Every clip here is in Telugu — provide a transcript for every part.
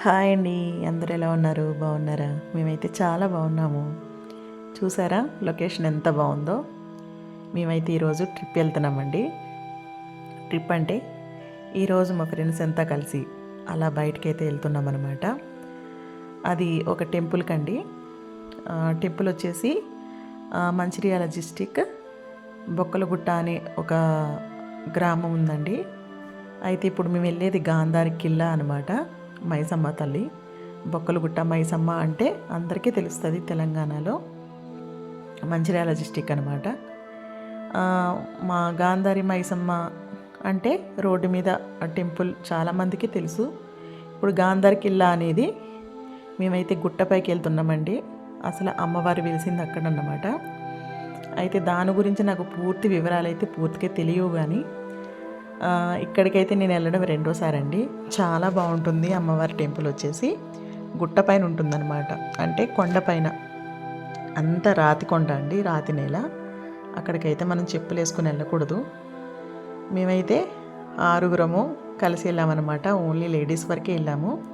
హాయ్ అండి. అందరు ఎలా ఉన్నారు? బాగున్నారా? మేమైతే చాలా బాగున్నాము. చూసారా? లొకేషన్ ఎంత బాగుందో. మేమైతే ఈరోజు ట్రిప్ వెళ్తున్నామండి. ట్రిప్ అంటే ఈరోజు మా ఫ్రెండ్స్ అంతా కలిసి అలా బయటకి అయితే వెళ్తున్నాం అనమాట అది ఒక టెంపుల్ కండి. టెంపుల్ వచ్చేసి మంచిర్యాల డిస్టిక్ బొక్కలగుట్ట అనే ఒక గ్రామం ఉందండి. అయితే ఇప్పుడు మేము వెళ్ళేది గాంధారి కిల్లా అనమాట మైసమ్మ తల్లి. బొక్కలగుట్ట మైసమ్మ అంటే అందరికీ తెలుస్తుంది తెలంగాణలో. మంచిర్యాల డిస్టిక్ అనమాట మా గాంధారి మైసమ్మ అంటే రోడ్డు మీద టెంపుల్ చాలామందికి తెలుసు. ఇప్పుడు గాంధారి కిల్లా అనేది మేమైతే గుట్టపైకి వెళ్తున్నామండి. అసలు అమ్మవారు వెలిసింది అక్కడ అన్నమాట అయితే దాని గురించి నాకు పూర్తి వివరాలు అయితే పూర్తిగా తెలియవు కానీ ఇక్కడికైతే నేను వెళ్ళడం రెండోసారి అండి చాలా బాగుంటుంది అమ్మవారి టెంపుల్ వచ్చేసి. గుట్టపైన ఉంటుందన్నమాట. అంటే కొండపైన అంత రాతి కొండ అండి రాతి నేల. అక్కడికైతే మనం చెప్పులు వేసుకుని వెళ్ళకూడదు. మేమైతే ఆరుగురము కలిసి వెళ్ళామన్నమాట. ఓన్లీ లేడీస్ వరకే వెళ్ళాము.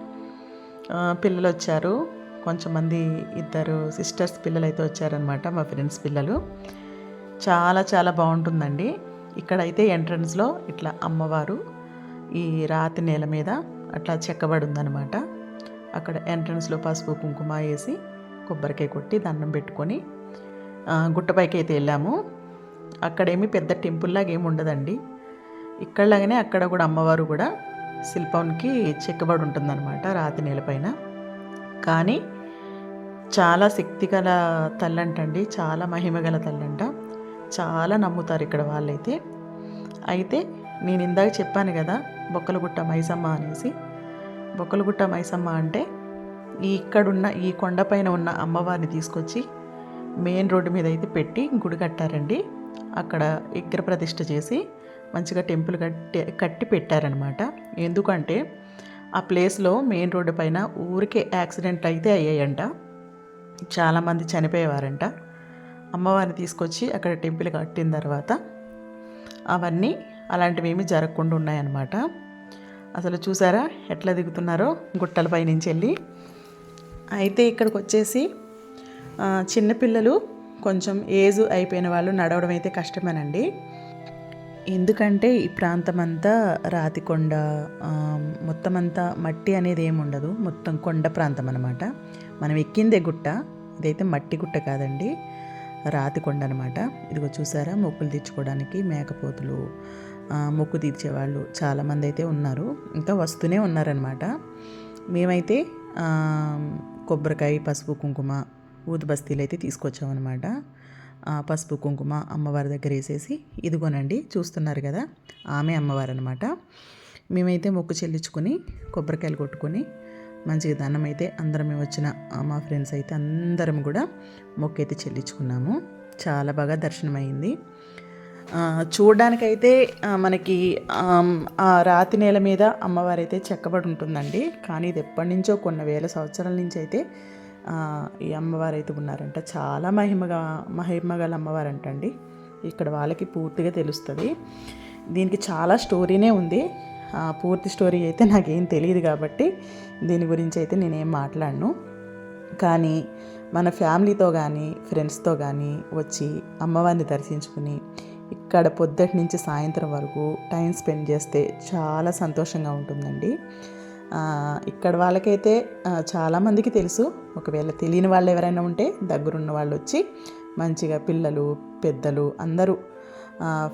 పిల్లలు వచ్చారు. కొంచెం మంది ఇద్దరు సిస్టర్స్ పిల్లలు అయితే వచ్చారనమాట మా ఫ్రెండ్స్ పిల్లలు. చాలా చాలా బాగుంటుందండి. ఇక్కడైతే ఎంట్రన్స్లో ఇట్లా అమ్మవారు ఈ రాతి నేల మీద అట్లా చెక్కబడి ఉందన్నమాట అక్కడ ఎంట్రన్స్లో పసుపు కుంకుమ వేసి కొబ్బరికాయ కొట్టి దండం పెట్టుకొని గుట్టపైకి అయితే వెళ్ళాము. అక్కడేమి పెద్ద టెంపుల్ లాగా ఏమి ఉండదండి. ఇక్కడలాగానే అక్కడ కూడా అమ్మవారు కూడా శిల్పానికి చెక్కబడి ఉంటుందన్నమాట రాతి నేలపైన కానీ చాలా శక్తిగల తల్లంటండి చాలా మహిమ గల తల్లంట. చాలా నమ్ముతారు ఇక్కడ వాళ్ళైతే. అయితే నేను ఇందాక చెప్పాను కదా బొక్కలగుట్ట మైసమ్మ అనేసి. బొక్కలగుట్ట మైసమ్మ అంటే ఈ ఇక్కడున్న ఈ కొండపైన ఉన్న అమ్మవారిని తీసుకొచ్చి మెయిన్ రోడ్డు మీద అయితే పెట్టి గుడి కట్టారండి. అక్కడ విగ్రహ ప్రతిష్ఠ చేసి మంచిగా టెంపుల్ కట్టి కట్టి పెట్టారనమాట ఎందుకంటే ఆ ప్లేస్లో మెయిన్ రోడ్డు పైన ఊరికే యాక్సిడెంట్ అయితే అయ్యాయంట. చాలామంది చనిపోయేవారంట. అమ్మవారిని తీసుకొచ్చి అక్కడ టెంపుల్ కట్టిన తర్వాత అవన్నీ అలాంటివి జరగకుండా ఉన్నాయన్నమాట. అసలు చూసారా ఎట్లా దిగుతున్నారో గుట్టలపై నుంచి వెళ్ళి. అయితే ఇక్కడికి వచ్చేసి చిన్నపిల్లలు కొంచెం ఏజ్ అయిపోయిన వాళ్ళు నడవడం అయితే కష్టమేనండి. ఎందుకంటే ఈ ప్రాంతం అంతా రాతికొండ కొండ మొత్తం అంతా మట్టి అనేది ఏమి ఉండదు. మొత్తం కొండ ప్రాంతం అనమాట మనం ఎక్కిందే గుట్ట. ఇదైతే మట్టి గుట్ట కాదండి. రాతి కొండ అనమాట ఇదిగో చూసారా? మొక్కులు తీర్చుకోవడానికి మేకపోతులు మొక్కు తీర్చేవాళ్ళు చాలామంది అయితే ఉన్నారు. ఇంకా వస్తూనే ఉన్నారనమాట. మేమైతే కొబ్బరికాయ పసుపు కుంకుమ ఊదు బస్తీలు అయితే తీసుకొచ్చామన్నమాట పసుపు కుంకుమ అమ్మవారి దగ్గర వేసేసి ఇదిగోనండి చూస్తున్నారు కదా? ఆమె అమ్మవారు అనమాట మేమైతే మొక్కు చెల్లించుకొని కొబ్బరికాయలు కొట్టుకొని మంచిగా దానం అయితే అందరం వచ్చిన మా ఫ్రెండ్స్ అయితే అందరం కూడా మొక్కైతే అయితే చెల్లించుకున్నాము. చాలా బాగా దర్శనమైంది. చూడడానికైతే మనకి ఆ రాతి నేల మీద అమ్మవారు అయితే చెక్కబడి ఉంటుందండి. కానీ ఇది ఎప్పటి నుంచో కొన్ని వేల సంవత్సరాల నుంచి అయితే ఈ అమ్మవారు అయితే ఉన్నారంట. చాలా మహిమగా మహిమ గల అమ్మవారు అంటండి ఇక్కడ వాళ్ళకి పూర్తిగా తెలుస్తుంది. దీనికి చాలా స్టోరీనే ఉంది. పూర్తి స్టోరీ అయితే నాకేం తెలియదు కాబట్టి దీని గురించి అయితే నేనేం మాట్లాడను. కానీ మన ఫ్యామిలీతో కానీ ఫ్రెండ్స్తో కానీ వచ్చి అమ్మవారిని దర్శించుకుని ఇక్కడ పొద్దుటి నుంచి సాయంత్రం వరకు టైం స్పెండ్ చేస్తే చాలా సంతోషంగా ఉంటుందండి. ఇక్కడ వాళ్ళకైతే చాలామందికి తెలుసు. ఒకవేళ తెలియని వాళ్ళు ఎవరైనా ఉంటే దగ్గరున్న వాళ్ళు వచ్చి మంచిగా పిల్లలు పెద్దలు అందరూ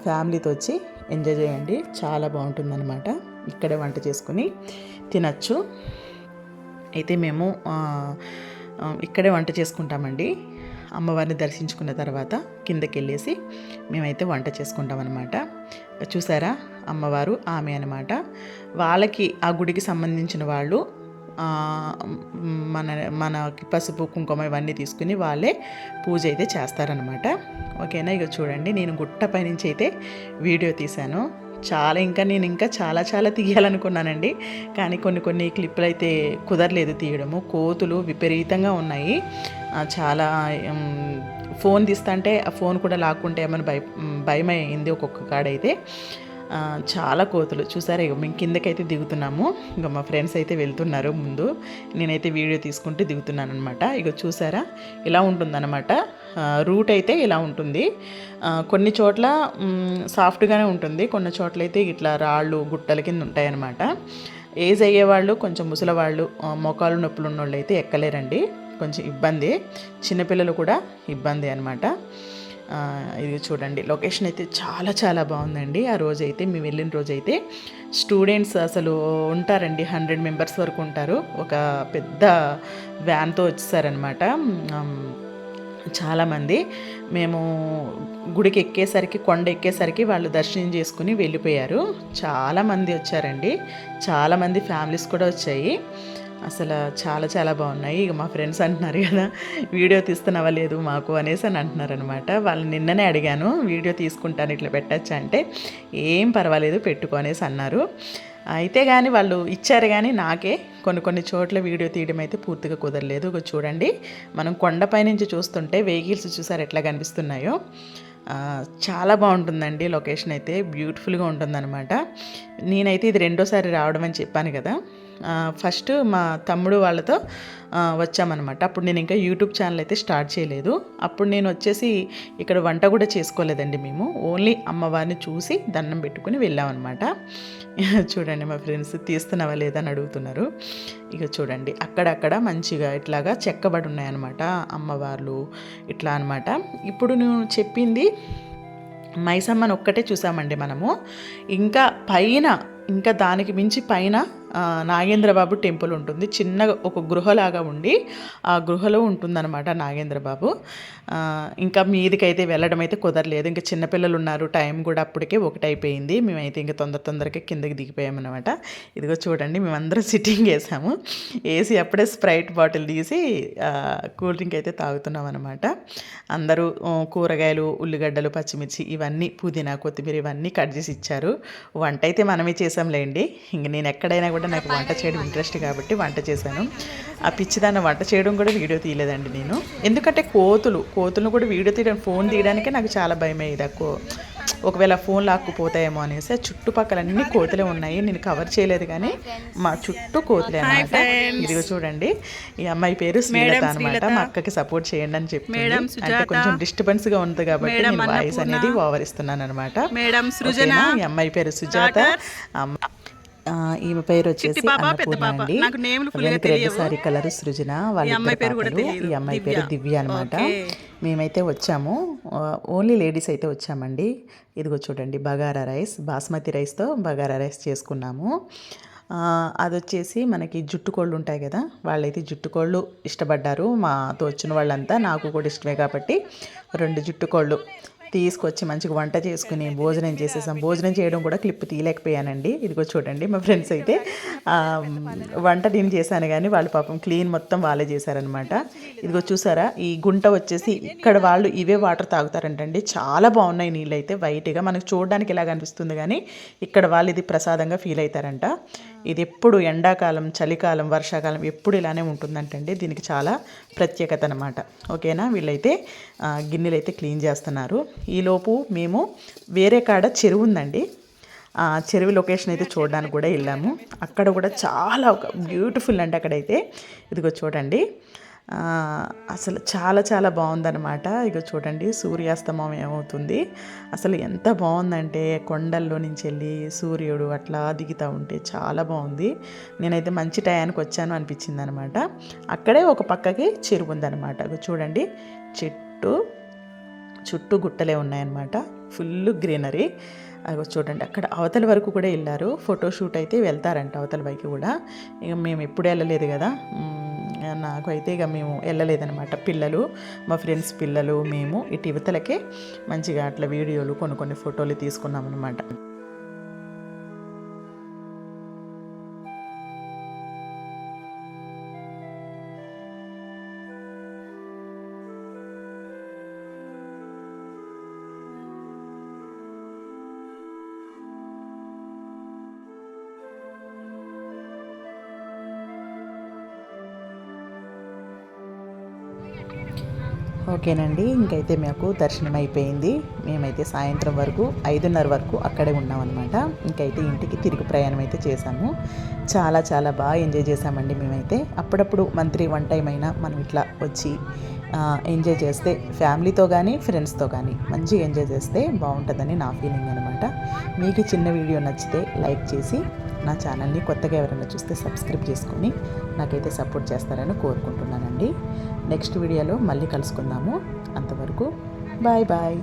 ఫ్యామిలీతో వచ్చి ఎంజాయ్ చేయండి. చాలా బాగుంటుందన్నమాట. ఇక్కడే వంట చేసుకుని తినచ్చు. అయితే మేము ఇక్కడే వంట చేసుకుంటామండి. అమ్మవారిని దర్శించుకున్న తర్వాత కిందకి వెళ్ళేసి మేమైతే వంట చేసుకుంటాం అనమాట చూసారా? అమ్మవారు ఆమె అనమాట వాళ్ళకి ఆ గుడికి సంబంధించిన వాళ్ళు మన మనకి పసుపు కుంకుమ ఇవన్నీ తీసుకుని వాళ్ళే పూజ అయితే చేస్తారనమాట ఓకేనా? ఇక చూడండి నేను గుట్ట పైనుంచి అయితే వీడియో తీశాను. చాలా ఇంకా నేను ఇంకా చాలా చాలా తీయాలనుకున్నానండి. కానీ కొన్ని కొన్ని క్లిప్పులు అయితే కుదరలేదు తీయడము. కోతులు విపరీతంగా ఉన్నాయి. చాలా ఫోన్ తీస్తుంటే ఆ ఫోన్ కూడా లాక్కుంటే ఏమైనా భయ భయం అయింది ఒక్కొక్క కాడైతే. చాలా కోతులు. చూసారా ఇక మేము కిందకైతే దిగుతున్నాము. ఇంకా మా ఫ్రెండ్స్ అయితే వెళ్తున్నారు ముందు. నేనైతే వీడియో తీసుకుంటూ దిగుతున్నాను అనమాట ఇక చూసారా ఇలా ఉంటుందన్నమాట. రూట్ అయితే ఇలా ఉంటుంది. కొన్ని చోట్ల సాఫ్ట్గానే ఉంటుంది. కొన్ని చోట్ల అయితే ఇట్లా రాళ్ళు గుట్టల కింద ఉంటాయన్నమాట. ఏజ్ అయ్యేవాళ్ళు కొంచెం ముసలివాళ్ళు మోకాలు నొప్పులు ఉన్నోళ్ళు అయితే ఎక్కలేరండి. కొంచెం ఇబ్బంది. చిన్నపిల్లలు కూడా ఇబ్బంది అనమాట ఇది చూడండి. లొకేషన్ అయితే చాలా చాలా బాగుందండి. ఆ రోజు అయితే మేము వెళ్ళిన రోజు అయితే స్టూడెంట్స్ అసలు ఉంటారండి. హండ్రెడ్ మెంబర్స్ వరకు ఉంటారు. ఒక పెద్ద వ్యాన్తో వచ్చేసారనమాట చాలామంది మేము గుడికి ఎక్కేసరికి కొండ ఎక్కేసరికి వాళ్ళు దర్శనం చేసుకుని వెళ్ళిపోయారు. చాలామంది వచ్చారండి. చాలామంది ఫ్యామిలీస్ కూడా వచ్చాయి. అసలు చాలా చాలా బాగున్నాయి. ఇక మా ఫ్రెండ్స్ అంటున్నారు కదా వీడియో తీస్తున్నావా లేదు మాకు అనేసి అని అంటున్నారు అనమాట వాళ్ళు నిన్ననే అడిగాను వీడియో తీసుకుంటాను ఇట్లా పెట్టచ్చా? అంటే ఏం పర్వాలేదు పెట్టుకో అనేసి అన్నారు. అయితే కానీ వాళ్ళు ఇచ్చారు కానీ నాకే కొన్ని కొన్ని చోట్ల వీడియో తీయడం అయితే పూర్తిగా కుదరలేదు. ఒక చూడండి. మనం కొండపై నుంచి చూస్తుంటే వెహికల్స్ చూసారు ఎట్లా కనిపిస్తున్నాయో. చాలా బాగుంటుందండి లొకేషన్ అయితే. బ్యూటిఫుల్గా ఉంటుందన్నమాట. నేనైతే ఇది రెండోసారి రావడం అని చెప్పాను కదా. ఫస్ట్ మా తమ్ముడు వాళ్ళతో వచ్చామన్నమాట. అప్పుడు నేను ఇంకా యూట్యూబ్ ఛానల్ అయితే స్టార్ట్ చేయలేదు. అప్పుడు నేను వచ్చేసి ఇక్కడ వంట కూడా చేసుకోలేదండి మేము. ఓన్లీ అమ్మవారిని చూసి దండం పెట్టుకుని వెళ్ళామన్నమాట. చూడండి మా ఫ్రెండ్స్ తీస్తున్నావా లేదా అని అడుగుతున్నారు. ఇక చూడండి అక్కడక్కడ మంచిగా ఇట్లాగా చెక్కబడి ఉన్నాయన్నమాట అమ్మవార్లు ఇట్లా అన్నమాట. ఇప్పుడు నేను చెప్పింది మైసమ్మని ఒక్కటే చూసామండి మనము. ఇంకా పైన ఇంకా దానికి మించి పైన నాగేంద్రబాబు టెంపుల్ ఉంటుంది. చిన్నగా ఒక గృహలాగా ఉండి ఆ గృహలో ఉంటుందన్నమాట నాగేంద్రబాబు. ఇంకా మీదికైతే వెళ్ళడం అయితే కుదరలేదు. ఇంకా చిన్నపిల్లలు ఉన్నారు. టైం కూడా అప్పటికే ఒకటైపోయింది. మేమైతే ఇంకా తొందర తొందరగా కిందకి దిగిపోయామన్నమాట. ఇదిగో చూడండి మేమందరం సిట్టింగ్ వేసాము. వేసి అప్పుడే స్ప్రైట్ బాటిల్ తీసి కూల్ డ్రింక్ అయితే తాగుతున్నాం అనమాట అందరూ కూరగాయలు ఉల్లిగడ్డలు పచ్చిమిర్చి ఇవన్నీ పుదీనా కొత్తిమీర ఇవన్నీ కట్ చేసి ఇచ్చారు. వంట అయితే మనమే చేసాంలేండి ఇంక నేను ఎక్కడైనా కూడా నాకు వంట చేయడం ఇంట్రెస్ట్ కాబట్టి వంట చేశాను. ఆ పిచ్చిదాన్ని వంట చేయడం కూడా వీడియో తీయలేదండి నేను. ఎందుకంటే కోతులు కోతులను కూడా వీడియో తీయడం ఫోన్ తీయడానికే నాకు చాలా భయం అయ్యేది ఆ కో ఒకవేళ ఫోన్ లాక్కుపోతాయేమో అనేసి ఆ చుట్టుపక్కల అన్ని కోతులే ఉన్నాయి. నేను కవర్ చేయలేదు కానీ మా చుట్టూ కోతులే అనమాట ఇదిగో చూడండి. ఈ అమ్మాయి పేరు శ్రీలత అనమాట మా అక్కకి సపోర్ట్ చేయండి అని చెప్పి అంటే కొంచెం డిస్టర్బెన్స్గా ఉంది కాబట్టి నేను వాయిస్ అనేది ఓవర్ ఇస్తున్నాను అనమాట? ఈ అమ్మాయి పేరు సుజాత. ఈమె పేరు వచ్చేసి అన్నపూర్ణ రెడ్ సారీ కలర్ సృజన వాళ్ళ పాపలు. ఈ అమ్మాయి పేరు దివ్య. అనమాట మేమైతే వచ్చాము. ఓన్లీ లేడీస్ అయితే వచ్చామండి. ఇదిగో చూడండి బగారా రైస్ బాస్మతి రైస్తో బగారా రైస్ చేసుకున్నాము. అది వచ్చేసి మనకి జుట్టు కోళ్ళు ఉంటాయి కదా వాళ్ళైతే జుట్టు కోళ్ళు ఇష్టపడ్డారు. మాతో వచ్చిన వాళ్ళంతా నాకు కూడా ఇష్టమే కాబట్టి రెండు జుట్టు కోళ్ళు. తీసుకొచ్చి మంచిగా వంట చేసుకుని భోజనం చేసేసాం. భోజనం చేయడం కూడా క్లిప్ తీయలేకపోయానండి. ఇదిగో చూడండి మా ఫ్రెండ్స్ అయితే. వంట నేను చేశాను కానీ వాళ్ళు పాపం క్లీన్ మొత్తం వాళ్ళే చేశారనమాట ఇదిగో చూసారా? ఈ గుంట వచ్చేసి ఇక్కడ వాళ్ళు ఇవే వాటర్ తాగుతారంటండి. చాలా బాగున్నాయి నీళ్ళు అయితే వైట్గా మనకు చూడడానికి ఇలా కనిపిస్తుంది కానీ ఇక్కడ వాళ్ళు ఇది ప్రసాదంగా ఫీల్ అవుతారంట. ఇది ఎప్పుడు ఎండాకాలం చలికాలం వర్షాకాలం ఎప్పుడు ఇలానే ఉంటుందంటండి. దీనికి చాలా ప్రత్యేకత అనమాట ఓకేనా? వీళ్ళైతే గిన్నెలు అయితే క్లీన్ చేస్తున్నారు. ఈలోపు మేము వేరే కాడ చెరువు ఉందండి. ఆ చెరువు లొకేషన్ అయితే చూడడానికి కూడా వెళ్ళాము. అక్కడ కూడా చాలా ఒక బ్యూటిఫుల్ అండి అక్కడైతే. ఇదిగో చూడండి. అసలు చాలా చాలా బాగుందన్నమాట. ఇక చూడండి సూర్యాస్తమం ఏమవుతుంది. అసలు ఎంత బాగుందంటే కొండల్లో నుంచి వెళ్ళి సూర్యుడు అట్లా దిగుతూ ఉంటే చాలా బాగుంది. నేనైతే మంచి టయానికి వచ్చాను అనిపించింది అనమాట అక్కడే ఒక పక్కకి చెరువు ఉందన్నమాట. ఇక చూడండి చెట్టు చుట్టూ గుట్టలే ఉన్నాయన్నమాట. Full greenery. అవి చూడండి అక్కడ అవతల వరకు కూడా వెళ్ళారు. ఫోటోషూట్ అయితే వెళ్తారంట అవతల వైపు కూడా. ఇక మేము ఎప్పుడు వెళ్ళలేదు కదా. నాకైతే నాకు అయితే ఇక మేము వెళ్ళలేదనమాట పిల్లలు మా ఫ్రెండ్స్ పిల్లలు మేము ఇటు యువతలకే మంచిగా అట్లా వీడియోలు కొన్ని కొన్ని ఫోటోలు తీసుకున్నాం అనమాట ఓకేనండి ఇంకైతే మాకు దర్శనం అయిపోయింది. మేమైతే సాయంత్రం వరకు ఐదున్నర వరకు అక్కడే ఉన్నామన్నమాట. ఇంకైతే ఇంటికి తిరిగి ప్రయాణం అయితే చేశాము. చాలా చాలా బాగా ఎంజాయ్ చేసామండి మేమైతే. అప్పుడప్పుడు మంత్లీ వన్ టైం అయినా మనం ఇట్లా వచ్చి ఎంజాయ్ చేస్తే ఫ్యామిలీతో కానీ ఫ్రెండ్స్తో కానీ మంచిగా ఎంజాయ్ చేస్తే బాగుంటుందని నా ఫీలింగ్ అనమాట మీకు చిన్న వీడియో నచ్చితే లైక్ చేసి నా ఛానల్ని కొత్తగా ఎవరైనా చూస్తే సబ్స్క్రైబ్ చేసుకొని నాకైతే సపోర్ట్ చేస్తారని కోరుకుంటున్నానండి. నెక్స్ట్ వీడియోలో మళ్ళీ కలుసుకుందాము. అంతవరకు బాయ్ బాయ్.